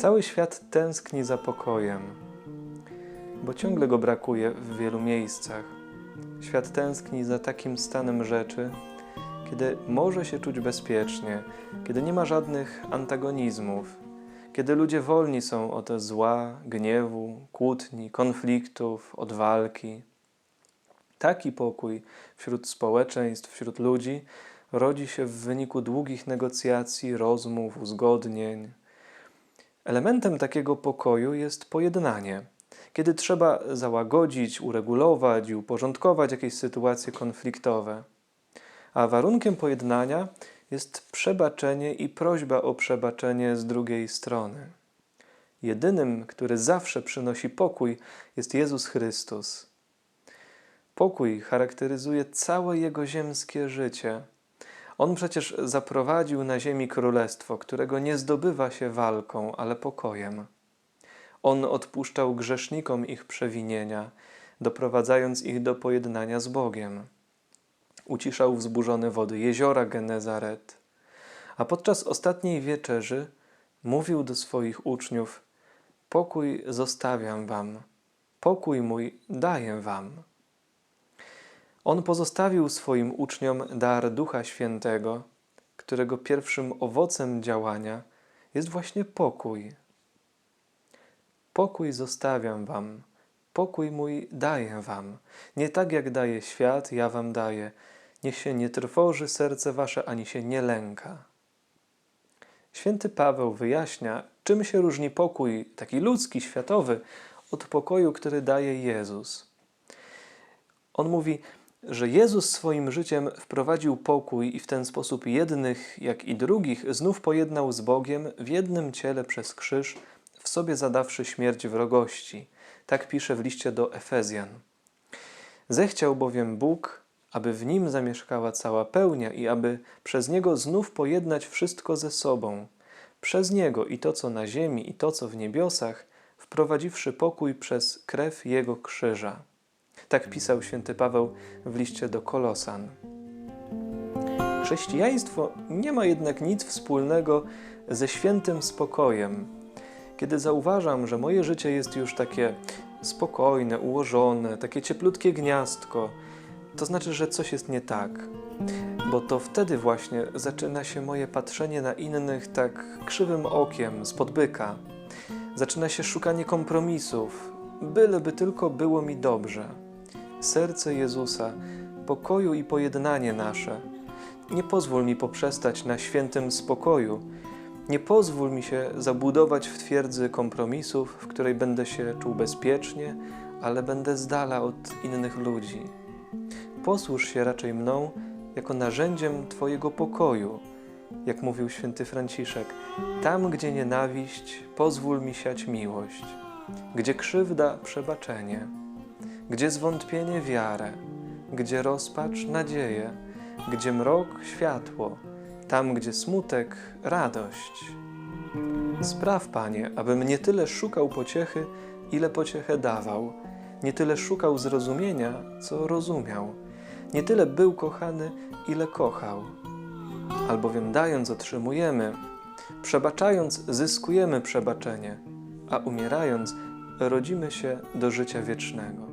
Cały świat tęskni za pokojem, bo ciągle go brakuje w wielu miejscach. Świat tęskni za takim stanem rzeczy, kiedy może się czuć bezpiecznie, kiedy nie ma żadnych antagonizmów, kiedy ludzie wolni są od zła, gniewu, kłótni, konfliktów, od walki. Taki pokój wśród społeczeństw, wśród ludzi rodzi się w wyniku długich negocjacji, rozmów, uzgodnień. Elementem takiego pokoju jest pojednanie. Kiedy trzeba załagodzić, uregulować i uporządkować jakieś sytuacje konfliktowe. A warunkiem pojednania jest przebaczenie i prośba o przebaczenie z drugiej strony. Jedynym, który zawsze przynosi pokój, jest Jezus Chrystus. Pokój charakteryzuje całe jego ziemskie życie. On przecież zaprowadził na ziemi królestwo, którego nie zdobywa się walką, ale pokojem. On odpuszczał grzesznikom ich przewinienia, doprowadzając ich do pojednania z Bogiem. Uciszał wzburzone wody jeziora Genezaret. A podczas ostatniej wieczerzy mówił do swoich uczniów: Pokój zostawiam wam, pokój mój daję wam. On pozostawił swoim uczniom dar Ducha Świętego, którego pierwszym owocem działania jest właśnie pokój. Pokój zostawiam wam, pokój mój daję wam. Nie tak jak daje świat, ja wam daję. Niech się nie trwoży serce wasze, ani się nie lęka. Święty Paweł wyjaśnia, czym się różni pokój, taki ludzki, światowy, od pokoju, który daje Jezus. On mówi, że Jezus swoim życiem wprowadził pokój i w ten sposób jednych, jak i drugich znów pojednał z Bogiem w jednym ciele przez krzyż, w sobie zadawszy śmierć wrogości. Tak pisze w liście do Efezjan. Zechciał bowiem Bóg, aby w nim zamieszkała cała pełnia i aby przez niego znów pojednać wszystko ze sobą. Przez niego i to, co na ziemi, i to, co w niebiosach, wprowadziwszy pokój przez krew jego krzyża. Tak pisał święty Paweł w liście do Kolosan. Chrześcijaństwo nie ma jednak nic wspólnego ze świętym spokojem. Kiedy zauważam, że moje życie jest już takie spokojne, ułożone, takie cieplutkie gniazdko, to znaczy, że coś jest nie tak. Bo to wtedy właśnie zaczyna się moje patrzenie na innych tak krzywym okiem, spod byka. Zaczyna się szukanie kompromisów, byleby tylko było mi dobrze. Serce Jezusa, pokoju i pojednanie nasze. Nie pozwól mi poprzestać na świętym spokoju. Nie pozwól mi się zabudować w twierdzy kompromisów, w której będę się czuł bezpiecznie, ale będę z dala od innych ludzi. Posłuż się raczej mną jako narzędziem Twojego pokoju, jak mówił święty Franciszek. Tam, gdzie nienawiść, pozwól mi siać miłość, gdzie krzywda, przebaczenie, gdzie zwątpienie, wiarę, gdzie rozpacz, nadzieję, gdzie mrok, światło, tam, gdzie smutek, radość. Spraw, Panie, abym nie tyle szukał pociechy, ile pociechę dawał, nie tyle szukał zrozumienia, co rozumiał, nie tyle był kochany, ile kochał. Albowiem dając otrzymujemy, przebaczając zyskujemy przebaczenie, a umierając rodzimy się do życia wiecznego.